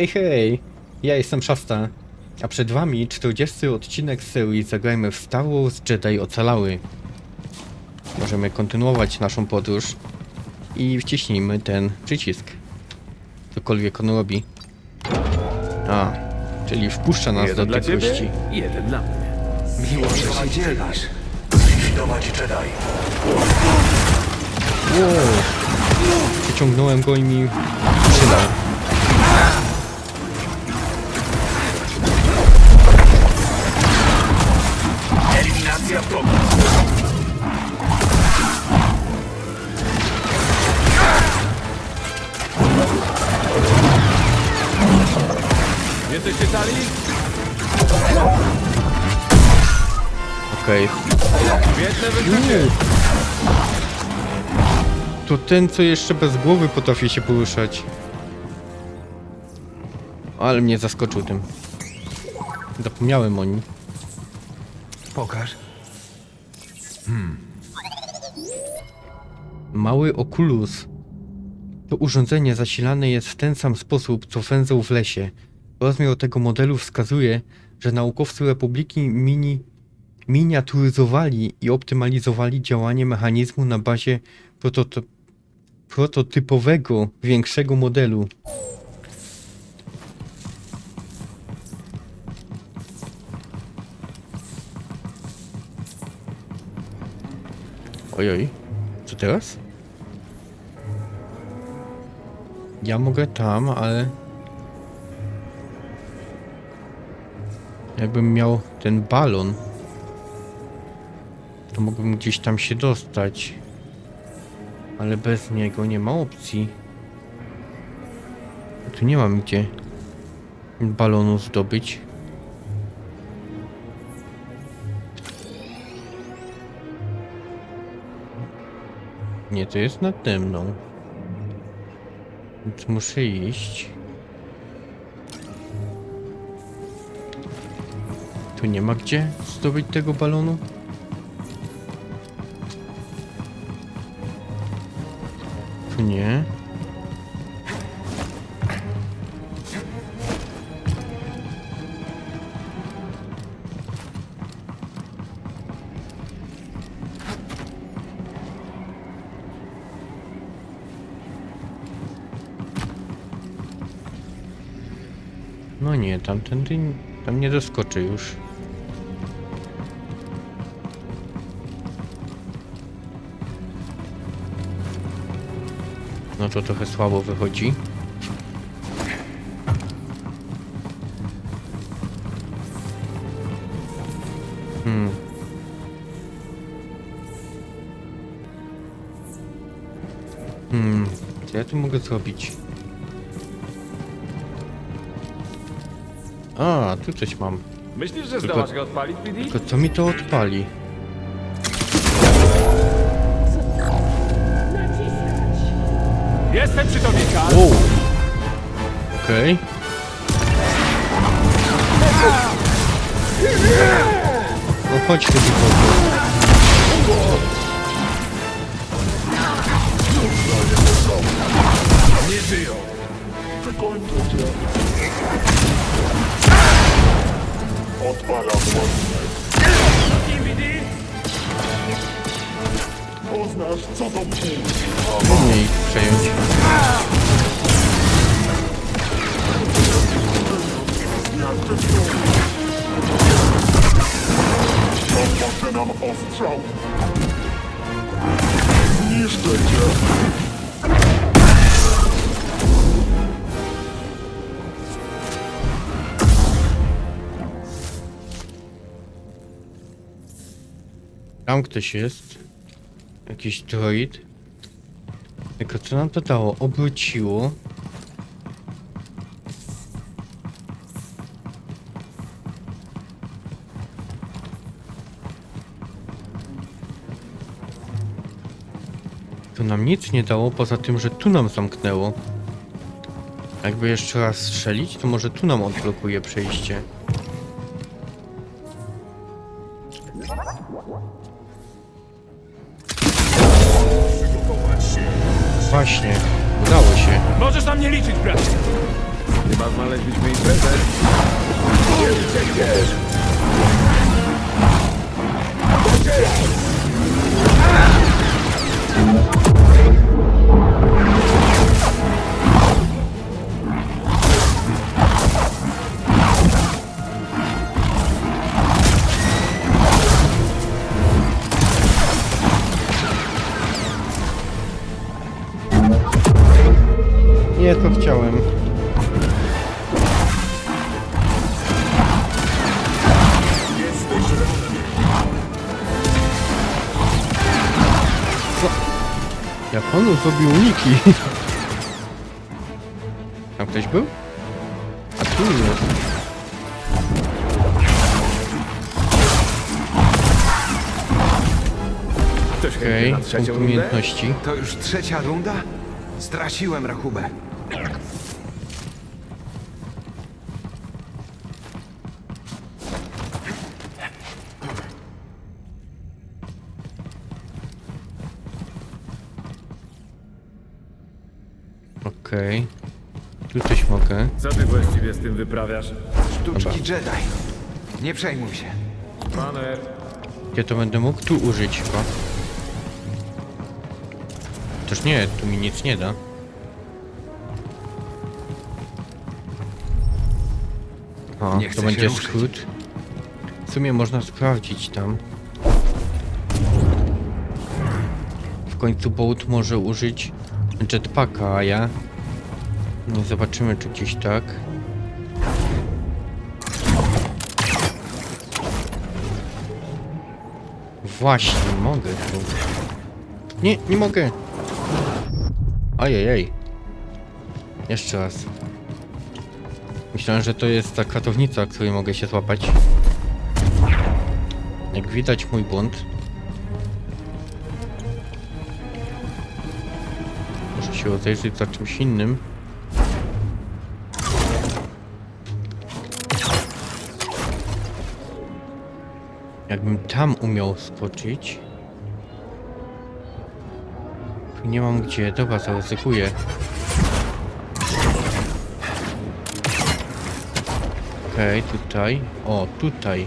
Hej, hej! Ja jestem Szasta, a przed wami 40 odcinek serii Zagrajmy w Star Wars Jedi Ocalały. Możemy kontynuować naszą podróż i wciśnijmy ten przycisk. Cokolwiek on robi. A, czyli wpuszcza nas Jeden do dla tych ciebie, gości. jeden dla mnie. Miło, że się dzielisz. Likwidować Jedi. Wow. Przyciągnąłem go i mi przydał. Jesteście cali? Okej. Świetne wyczucie. To ten, co jeszcze bez głowy potrafi się poruszać. Ale mnie zaskoczył tym. Zapomniałem o nim. Pokaż. Mały Oculus. To urządzenie zasilane jest w ten sam sposób, co węzeł w lesie. Rozmiar tego modelu wskazuje, że naukowcy Republiki mini miniaturyzowali i optymalizowali działanie mechanizmu na bazie prototy prototypowego, większego modelu. Ojoj, co teraz? Ja mogę tam, ale... Jakbym miał ten balon, to mógłbym gdzieś tam się dostać. Ale bez niego nie ma opcji. Tu nie mam gdzie balonu zdobyć. Nie, to jest nade mną. Więc muszę iść. Tu nie ma gdzie zdobyć tego balonu? Tu nie. No nie, tamtędy tam nie doskoczę już. To trochę słabo wychodzi. Hmm. Hmm, co ja tu mogę zrobić? A, tu coś mam. Myślisz, że Tylko- zdołasz go odpalić? Tylko co mi to odpali? Jestem przy tobie, Karl. Wow. Okej. No chodź tu. Nie żyją. Cię. Odpalam mocne. PD? Poznasz, co to płyn. Pomnij przejąć. Są. Rozpoczynam ostrzał. Zniszczę cię. Tam ktoś jest. Jakiś droid. Tylko co nam to dało? Obróciło. To nam nic nie dało, poza tym, że tu nam zamknęło. Jakby jeszcze raz strzelić, to może tu nam odblokuje przejście. Właśnie, udało się. Możesz na mnie liczyć, bracie. Chyba znaleźliśmy imprezę. Nie, on zrobił uniki? Tam ktoś był? A tu jest. Ktoś na punkt trzecią rundę? umiejętności. To już trzecia runda? Straciłem rachubę. Okej. Tu coś mogę. Co ty właściwie z tym wyprawiasz? Sztuczki Jedi. Nie przejmuj się. Paner, Gdzie to będę mógł? Tu użyć chyba. Toż nie, tu mi nic nie da. O, Nie to będzie ruszyć. skrót. W sumie można sprawdzić tam. W końcu Bolt może użyć jetpacka, a ja... Nie zobaczymy czy gdzieś tak. Właśnie, mogę tu. Nie, nie mogę. Ajajaj. Jeszcze raz. Myślałem, że to jest ta kratownica, której mogę się złapać. Jak widać mój błąd. Muszę się rozejrzeć za czymś innym. Jakbym tam umiał skoczyć. Nie mam gdzie, dobra, zaryzykuję. Okej, tutaj. O, tutaj.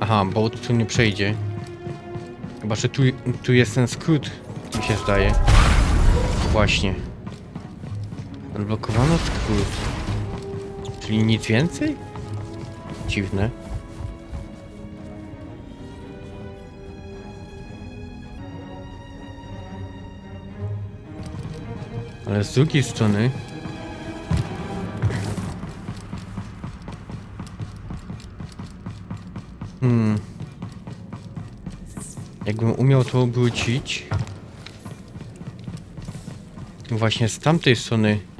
Aha, bo tu nie przejdzie. Chyba, że tu, tu jest ten skrót, mi się zdaje. Właśnie. Odblokowano skrót. Czyli nic więcej? Dziwne. Ale z drugiej strony... Hmm... Jakbym umiał to obrócić... Właśnie z tamtej strony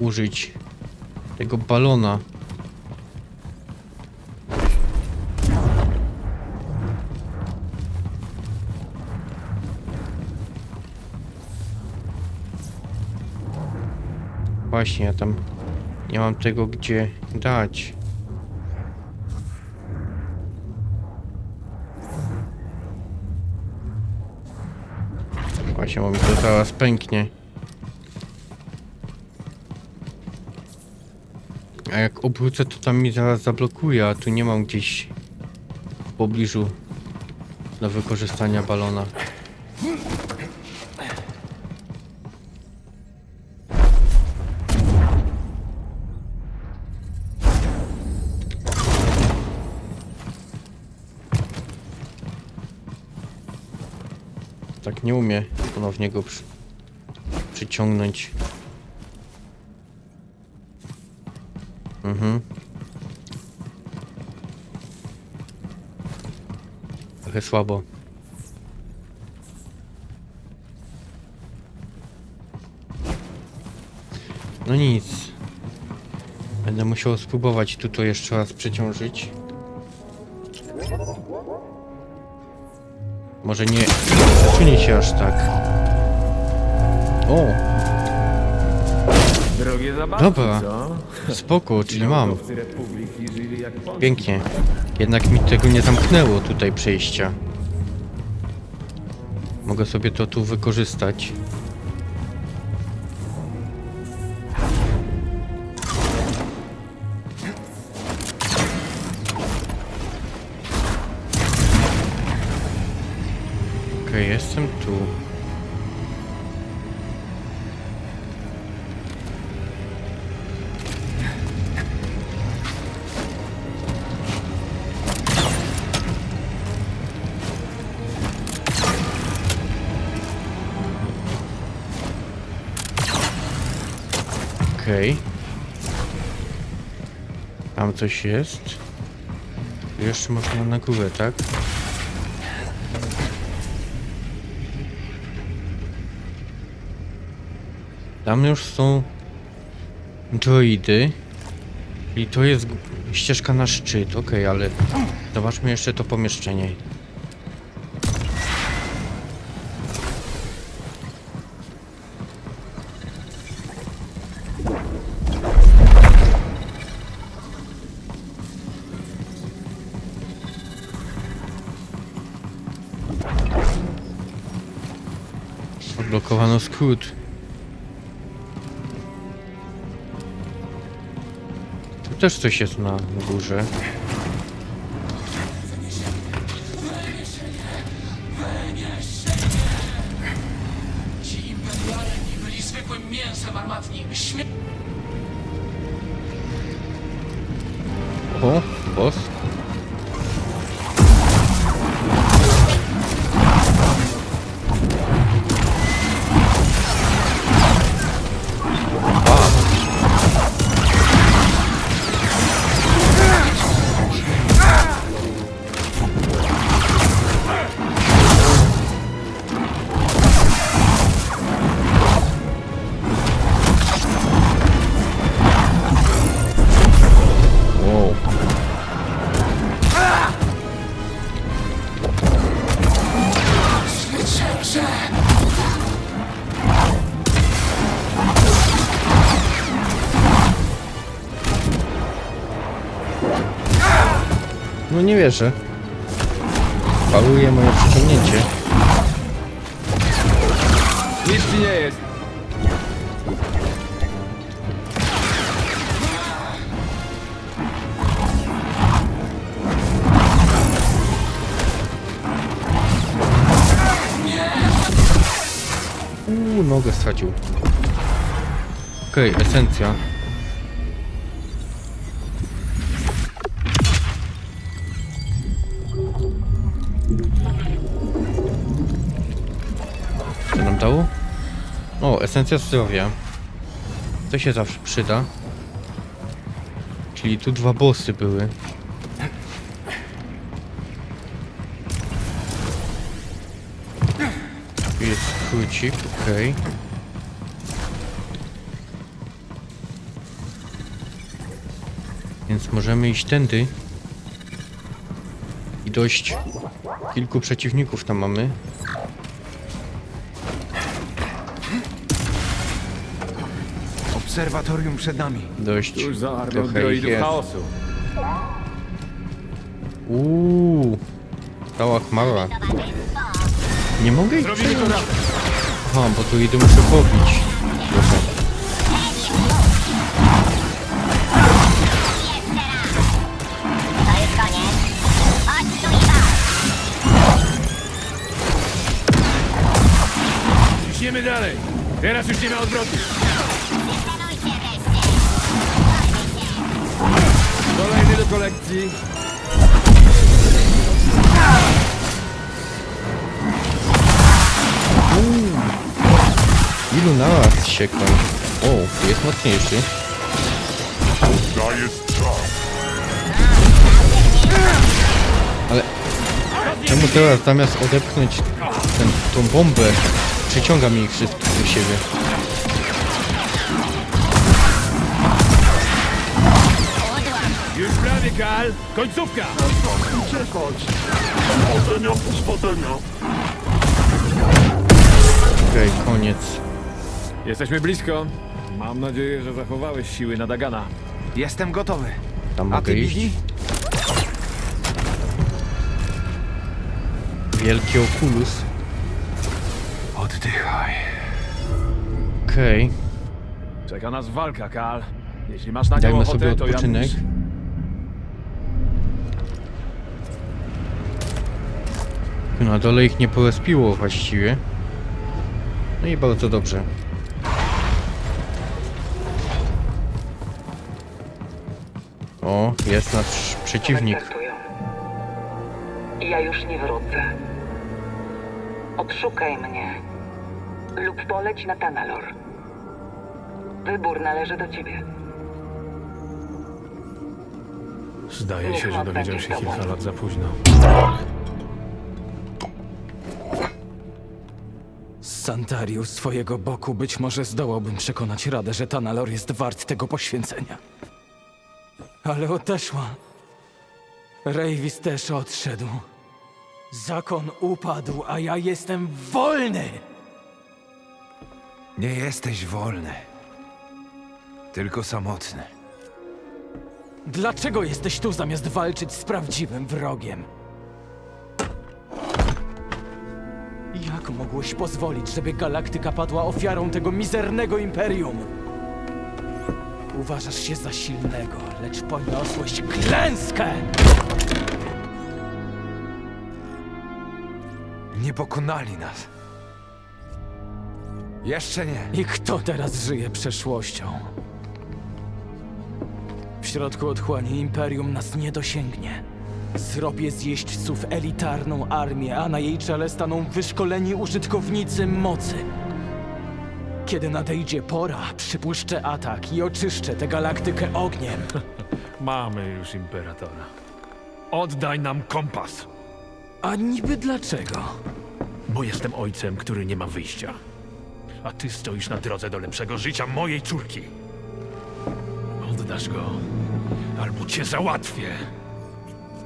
użyć tego balona. Właśnie, ja tam nie mam tego gdzie dać. Właśnie, bo mi to zaraz pęknie. Obrócę, to tam mi zaraz zablokuje, a tu nie mam gdzieś w pobliżu do wykorzystania balona. Tak nie umie ponownie go przy, przyciągnąć. Trochę słabo. No nic. Będę musiał spróbować tu to jeszcze raz przeciążyć. Może nie zaczynie się aż tak. O, drogie zabawki, Dobra. co? spoko, czyli mam. Naukowcy Republiki żyli jak pączki. Pięknie. Jednak mi tego nie zamknęło tutaj przejścia. Mogę sobie to tu wykorzystać. Coś jest. Jeszcze można na górę, tak? Tam już są droidy. I to jest ścieżka na szczyt, okej, ale zobaczmy jeszcze to pomieszczenie. Skrót. Tu też coś jest na górze. Wierzę. Faluje moje przyciągnięcie. Nic ci nie jest. Uuu, nogę stracił. Okej, esencja. Esencja zdrowia. To się zawsze przyda. Czyli tu dwa bossy były. Tu jest skrócik, okej. Więc możemy iść tędy. I dość kilku przeciwników tam mamy. Obserwatorium przed nami. Dość Cóż za armią trochę ich droidów jest. chaosu. Uuu, cała chmara. Nie mogę ich Zrobili to przejąć. razem. Aha, bo tu idę muszę pobić. Trochę. To jest koniec. Chodź tu i walcz. Ciśniemy dalej. Teraz już nie ma odwrotu. Kolejny do kolekcji. Ilu naraz się koń? O, tu jest mocniejszy. Ale czemu teraz zamiast odepchnąć ten, tą bombę, przyciąga mi ich wszystkich do siebie? Prawie, Kal. Końcówka. Okej, koniec. Jesteśmy blisko. Mam nadzieję, że zachowałeś siły na Dagana. Jestem gotowy. Tam A mogę ty, iść. Biggie? Wielki okulus. Oddychaj. Okej, Czeka nas walka, Kal. Jeśli masz na nią Dajmy ochotę, sobie to odpoczynek. Janusz. Tu na dole ich nie porespiło właściwie. No i bardzo dobrze. O, jest nasz przeciwnik. Ja już nie wrócę. Odszukaj mnie. Lub poleć na Tanalor. Wybór należy do ciebie. Zdaje się, że dowiedział się kilka lat za późno. Z Santariu swojego boku być może zdołałbym przekonać Radę, że Tanalor jest wart tego poświęcenia. Ale odeszła. Rejwis też odszedł. Zakon upadł, a ja jestem wolny! Nie jesteś wolny. Tylko samotny. Dlaczego jesteś tu zamiast walczyć z prawdziwym wrogiem? Jak mogłeś pozwolić, żeby galaktyka padła ofiarą tego mizernego imperium? Uważasz się za silnego, lecz poniosłeś klęskę! Nie pokonali nas. Jeszcze nie. I kto teraz żyje przeszłością? W środku otchłani imperium nas nie dosięgnie. Zrobię z jeźdźców elitarną armię, a na jej czele staną wyszkoleni użytkownicy mocy. Kiedy nadejdzie pora, przypuszczę atak i oczyszczę tę galaktykę ogniem. Mamy już Imperatora. Oddaj nam kompas, A niby dlaczego? bo jestem ojcem, który nie ma wyjścia. A ty stoisz na drodze do lepszego życia mojej córki. Oddasz go, albo cię załatwię.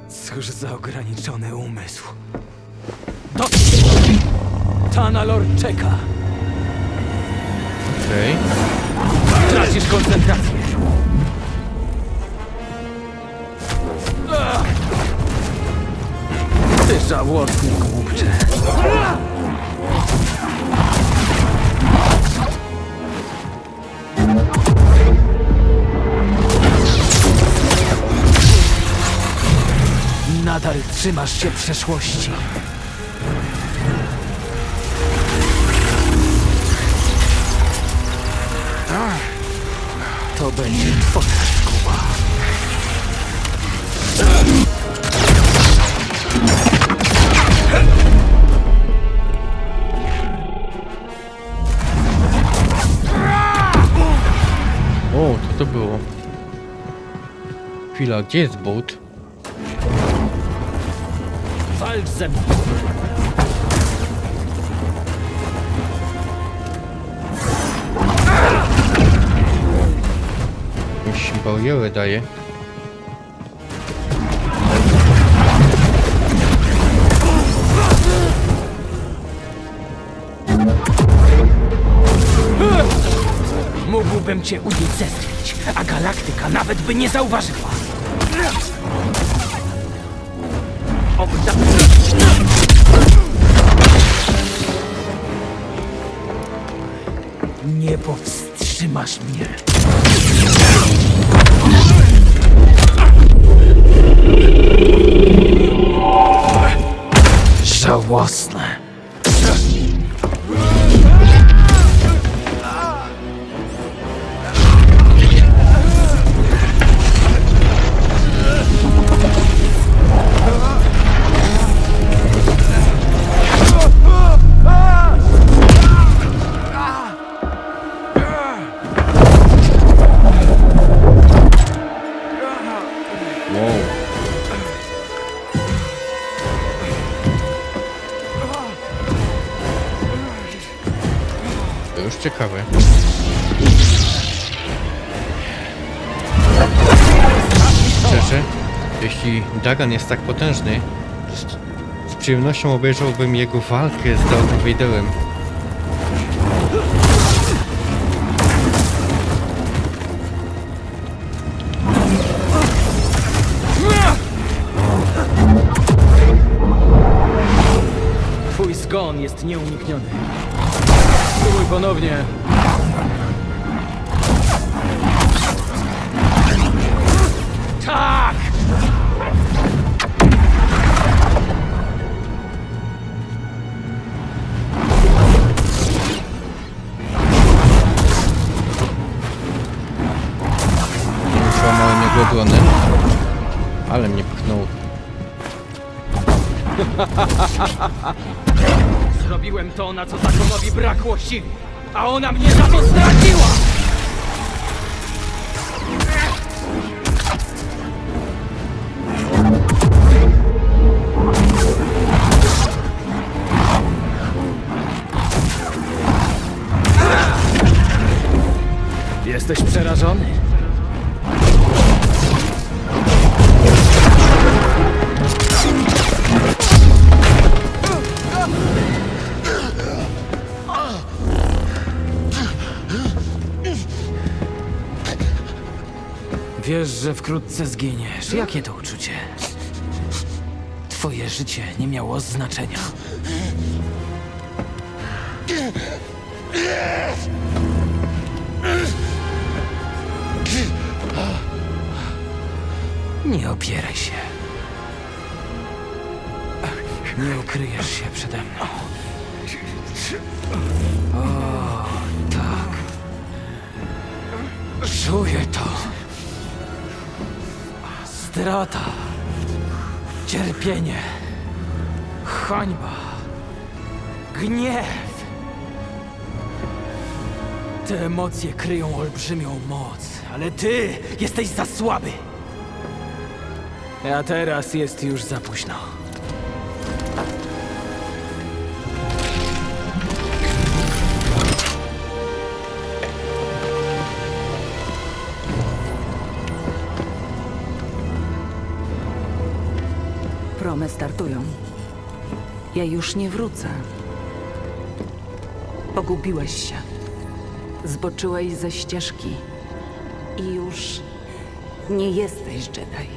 Cóż za ograniczony umysł. Do... Tanalor czeka. Okej. Tracisz koncentrację. Ty żałosny głupcze. Nadal trzymasz się przeszłości. To będzie twoja szkoła. O, co to było? Chwila, gdzie jest? Walcz ze mną. Jakąś barierę daje. Mógłbym cię unicestwić, a galaktyka nawet by nie zauważyła. Odda... Nie powstrzymasz mnie. Żałosne. Dagan jest tak potężny, z, przyjemnością obejrzałbym jego walkę z Darth Vaderem. Twój zgon jest nieunikniony. ponownie. Tak! Ale mnie pchnął. Zrobiłem to, na co zakonowi brakło sił, a ona mnie za to straciła! Wiesz, że wkrótce zginiesz. Jakie to uczucie? Twoje życie nie miało znaczenia. Nie opieraj się. Nie ukryjesz się przede mną. O, tak. Czuję to. Strata. Cierpienie. Hańba. Gniew. Te emocje kryją olbrzymią moc, ale ty jesteś za słaby. A teraz jest już za późno. Promy startują. Ja już nie wrócę. Pogubiłeś się. Zboczyłeś ze ścieżki. I już nie jesteś Jedi.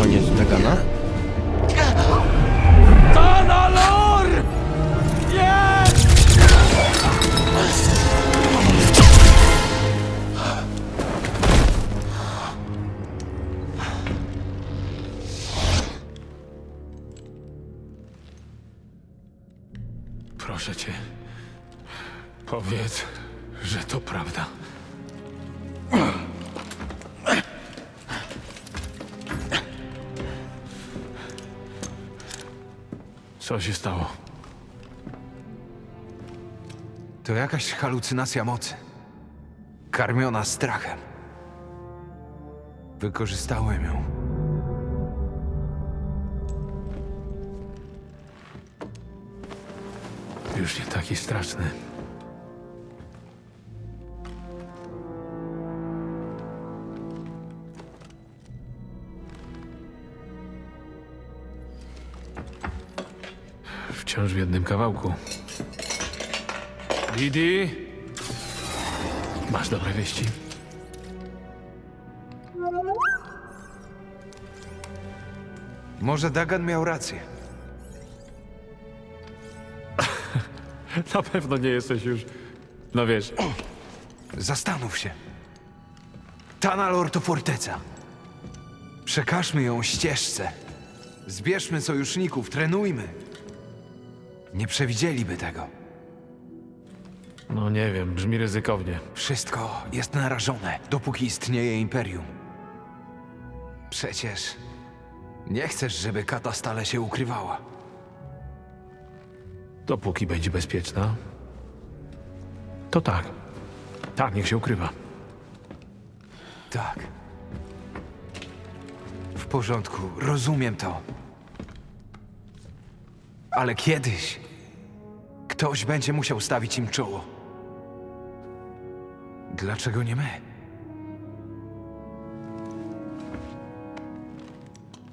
Koniec Dagana. Proszę cię. Powiedz, że to prawda. Co się stało? To jakaś halucynacja mocy. Karmiona strachem. Wykorzystałem ją. Już nie taki straszny. Wciąż w jednym kawałku. Didi? Masz dobre wieści? Może Dagan miał rację. Na pewno nie jesteś już... No wiesz, Zastanów się. Tanalor to forteca. Przekażmy ją ścieżce. Zbierzmy sojuszników, trenujmy. Nie przewidzieliby tego. no nie wiem, brzmi ryzykownie. Wszystko jest narażone, dopóki istnieje Imperium. Przecież nie chcesz, żeby Kata stale się ukrywała. Dopóki będzie bezpieczna, to tak. Tak, niech się ukrywa. Tak. W porządku, rozumiem to. Ale kiedyś ktoś będzie musiał stawić im czoło. Dlaczego nie my?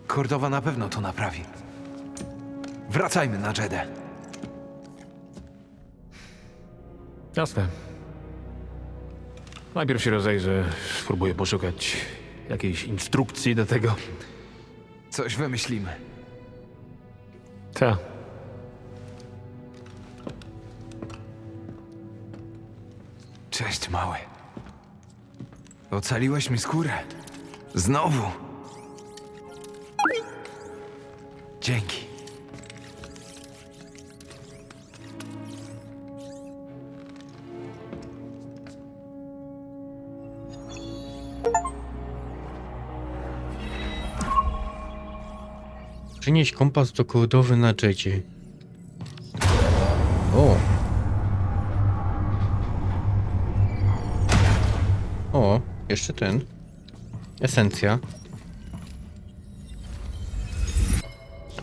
Kordowa na pewno to naprawi. Wracajmy na Jedę. Jasne. Najpierw się rozejrzę, spróbuję poszukać jakiejś instrukcji do tego? Coś wymyślimy. Ta. Cześć, mały. Ocaliłeś mi skórę. Znowu. Dzięki. Przynieś kompas dokodowy na jedzie. O. O, jeszcze ten. Esencja.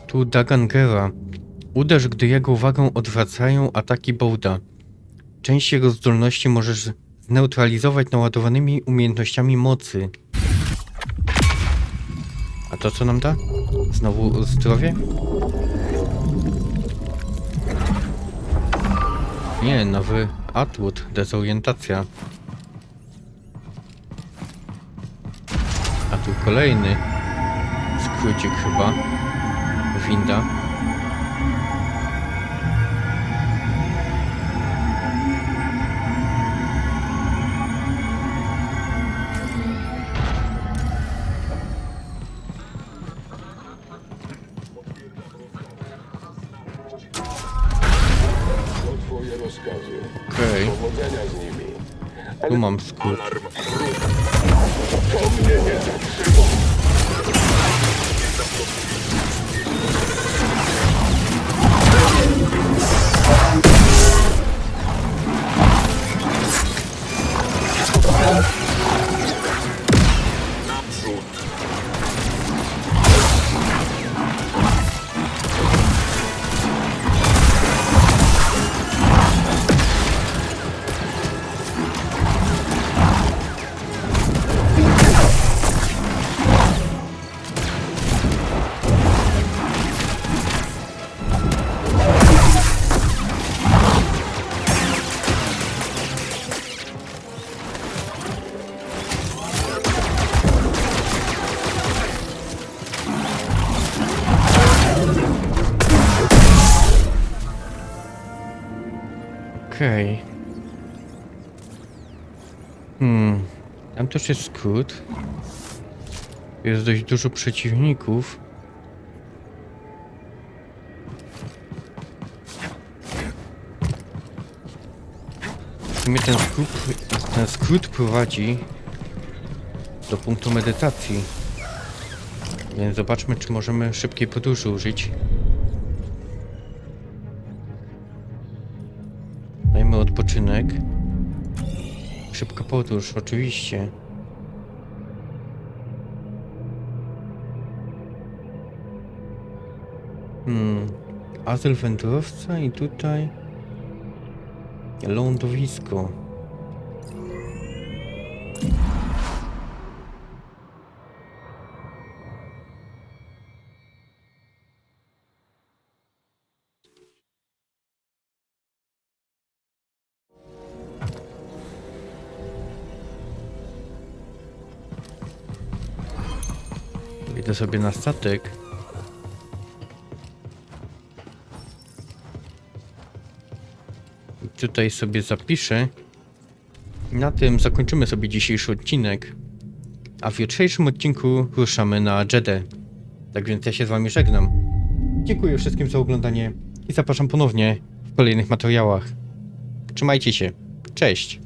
Tu Dagangera. Uderz, gdy jego uwagę odwracają ataki Bolda. Część jego zdolności możesz zneutralizować naładowanymi umiejętnościami mocy. A to co nam da? Znowu zdrowie? Nie, nowy atut, dezorientacja. A tu kolejny skrócik chyba. Winda. Tu mam skrót. Okej. Hmm. Tam też jest skrót. Jest dość dużo przeciwników. Sumie ten skrót, ten skrót prowadzi do punktu medytacji. Więc zobaczmy, czy możemy szybkiej podróży użyć. Podróż, oczywiście. Hmm. Azyl wędrowca i tutaj lądowisko. Sobie na statek. Tutaj sobie zapiszę. Na tym zakończymy sobie dzisiejszy odcinek. A w jutrzejszym odcinku ruszamy na Jedę. Tak więc ja się z wami żegnam. Dziękuję wszystkim za oglądanie i zapraszam ponownie w kolejnych materiałach. Trzymajcie się. Cześć.